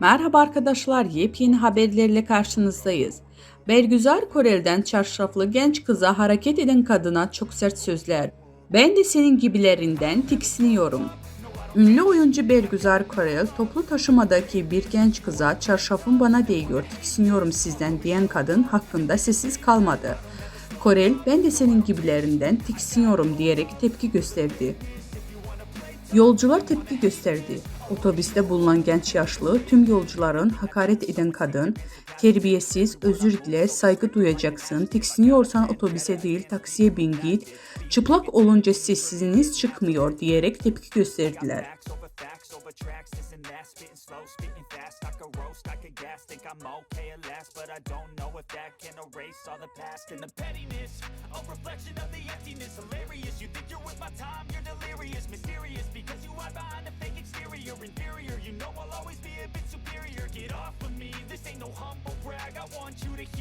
Merhaba arkadaşlar, yepyeni haberlerle karşınızdayız. Bergüzar Korel'den çarşaflı genç kıza hareket eden kadına çok sert sözler. Ben de senin gibilerinden tiksiniyorum. Ünlü oyuncu Bergüzar Korel, toplu taşımadaki bir genç kıza çarşafın bana değiyor, tiksiniyorum sizden diyen kadın hakkında sessiz kalmadı. Korel, ben de senin gibilerinden tiksiniyorum diyerek tepki gösterdi. Yolcular tepki gösterdi. Otobüste bulunan genç yaşlı tüm yolcuların hakaret eden kadın, terbiyesiz, özür dile, saygı duyacaksın, tiksiniyorsan otobüse değil taksiye bin git, çıplak olunca sessiziniz çıkmıyor diyerek tepki gösterdiler.